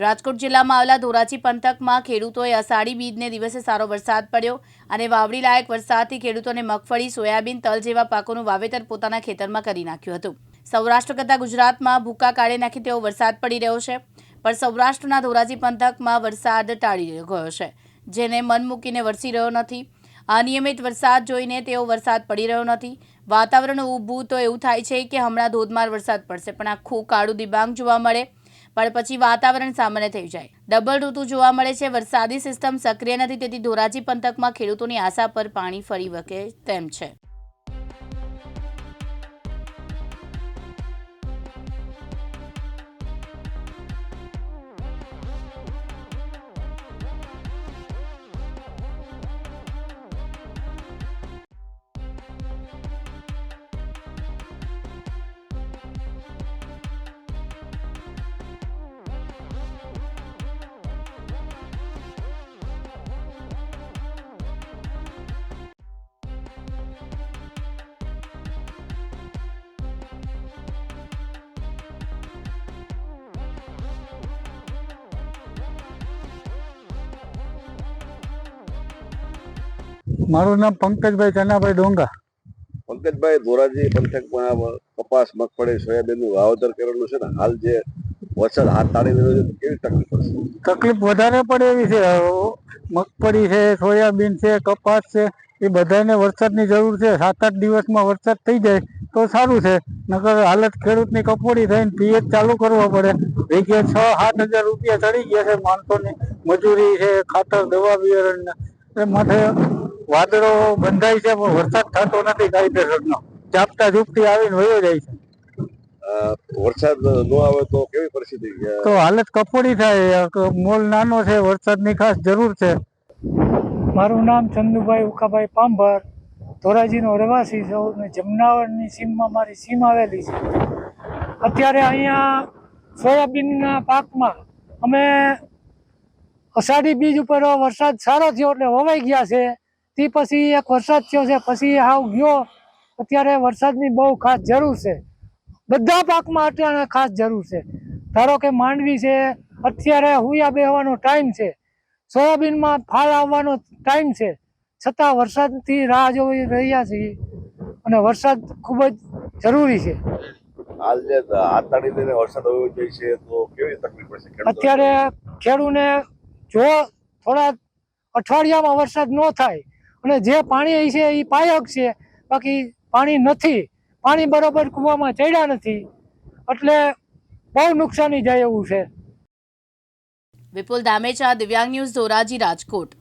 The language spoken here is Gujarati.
રાજકોટ જિલ્લામાં આવેલા ધોરાજી પંથકમાં ખેડૂતોએ અષાઢી બીજને દિવસે સારો વરસાદ પડ્યો અને વાવડી લાયક વરસાદથી ખેડૂતોને મગફળી, સોયાબીન, તલ જેવા પાકોનું વાવેતર પોતાના ખેતરમાં કરી નાખ્યું હતું. સૌરાષ્ટ્ર કરતાં ગુજરાતમાં ભૂકા કાઢી નાખી તેવો વરસાદ પડી રહ્યો છે. પણ સૌરાષ્ટ્રના ધોરાજી પંથકમાં વરસાદ ટાળી ગયો છે, જેને મન મૂકીને વરસી રહ્યો નથી. અનિયમિત વરસાદ જોઈને તેઓ વરસાદ પડી રહ્યો નથી. વાતાવરણ ઊભું તો એવું થાય છે કે હમણાં ધોધમાર વરસાદ પડશે, પણ આખું કાળું દિબાંગ જોવા મળે. પણ પછી વાતાવરણ સામાન્ય થઈ જાય. ડબલ ઋતુ જોવા મળે છે. વરસાદી સિસ્ટમ સક્રિય નથી, તેથી ધોરાજી પંથકમાં ખેડૂતોની આશા પર પાણી ફરી વકે તેમ છે. મારું નામ પંકજભાઈ ચનાભાઈ ડોંગા. પંકજભાઈ ધોરાજી પંથકમાં કપાસ મગફળી સોયાબીનનું વાવેતર કરેલું છે ને હાલ જે વરસાદ હાથ તાળી રહ્યો છે કેવી તકલીફ પડશે? તકલીફ વધારે પડે એવી છે. મગફળી છે સોયાબીન છે કપાસ છે એ બધાને વરસાદની જરૂર છે. સાત આઠ દિવસમાં વરસાદ થઈ જાય તો સારું છે. નકર હાલત ખેડૂતની કપોડી થઈને પીએચ ચાલુ કરવો પડે. વીઘે છ સાત હજાર રૂપિયા ચડી ગયા છે માણસોની. મજૂરી છે ખાતર દવા બિયારણ એ માથે વાદળો બંધાય છે પણ વરસાદ થતો નથી કાયદેસરનો ચાપતા ઝૂપટી આવીને વયો જાય છે. વરસાદ ન આવે તો કેવી પરિસ્થિતિ? તો હાલત કફોડી થાય. મોલ નાનો છે વરસાદની ખાસ જરૂર છે. મારું નામ ચંદુભાઈ ઉકાભાઈ પાંભર. ધોરાજીનો રહેવાસી છું અને જમનાવરની સીમમાં મારી સીમ આવેલી છે. અત્યારે અહીંયા સોયાબીનના પાકમાં અમે અષાઢી બીજ ઉપર વરસાદ સારો થયો એટલે વવાઈ ગયા છે. તે પછી એક વરસાદ થયો છે પછી હાવ ગયો. અત્યારે વરસાદની બહુ ખાસ જરૂર છે. બધા પાકમાં અત્યારે ખાસ જરૂર છે. ધારો કે માંડવી છે અત્યારે હુયા બેહવાનો ટાઈમ છે. સોયાબીનમાં ફાળ આવવાનો ટાઈમ છે. છતાં વરસાદથી રાહ જોઈ રહ્યા છીએ અને વરસાદ ખૂબ જ જરૂરી છે? અત્યારે ખેડૂને જો થોડા અઠવાડિયામાં વરસાદ ન થાય અને જે પાણી છે, એ પાયક છે. બાકી પાણી નથી. પાણી બરોબર કૂવામાં ચડ્યા નથી. એટલે બહુ નુકસાની જાય એવું છે. વિપુલ દામેચા, દિવ્યાંગ ન્યૂઝ ધોરાજી, રાજકોટ.